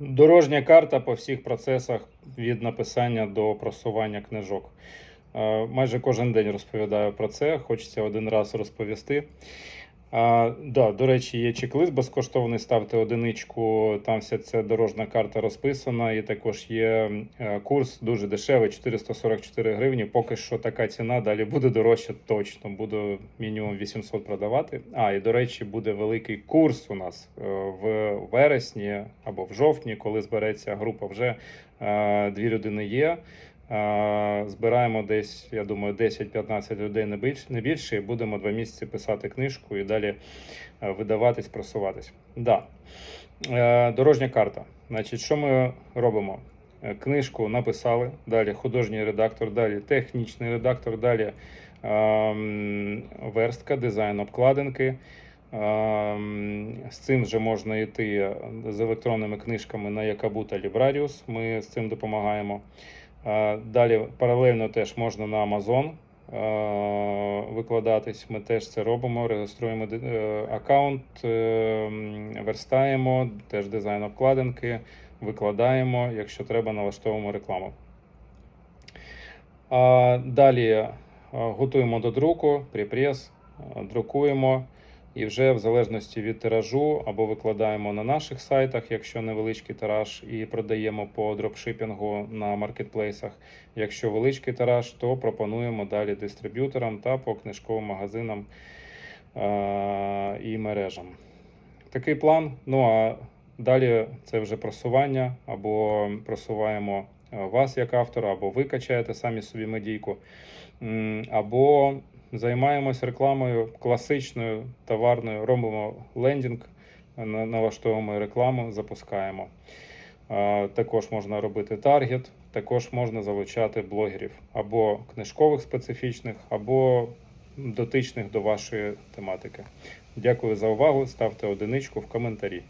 Дорожня карта по всіх процесах від написання до просування книжок. Е, Майже кожен день розповідаю про це. Хочеться один раз розповісти. А, да, до речі, є чек-лист безкоштовний. Ставте одиничку. Там вся ця дорожня карта розписана. І також є е, курс дуже дешевий 444 гривні. Поки що така ціна. Далі буде дорожче точно. Буду мінімум 800 продавати. А, і до речі, буде великий курс у нас е, в вересні або в жовтні, коли збереться група. Вже е, дві людини є. Збираємо десь, я думаю, 10-15 людей не більше, не більше, і будемо два місяці писати книжку і далі е, видаватись, просуватись. Да. Е, Дорожня карта. Значить, що ми робимо? Е, Книжку написали, далі художній редактор, далі технічний редактор, далі ем, верстка, дизайн обкладинки. Ем, З цим вже можна йти з електронними книжками на Якабута Librarius. Ми з цим допомагаємо. Далі паралельно теж можна на Amazon е, викладатись. Ми теж це робимо. Реєструємо е, аккаунт, е, верстаємо, теж дизайн обкладинки, викладаємо. Якщо треба, налаштовуємо рекламу. Далі готуємо до друку, припрес, друкуємо. І вже в залежності від тиражу або викладаємо на наших сайтах, якщо невеличкий тираж, і продаємо по дропшипінгу на маркетплейсах. Якщо великий тираж, то пропонуємо далі дистриб'юторам та по книжковим магазинам е- і мережам. Такий план. Ну а далі це вже просування, або просуваємо е, вас як автора, або ви качаєте самі собі медійку, або займаємось рекламою класичною товарною, робимо лендінг, налаштовуємо рекламу, запускаємо. Також можна робити таргет, також можна залучати блогерів або книжкових специфічних, або дотичних до вашої тематики. Дякую за увагу. Ставте одиничку в коментарі.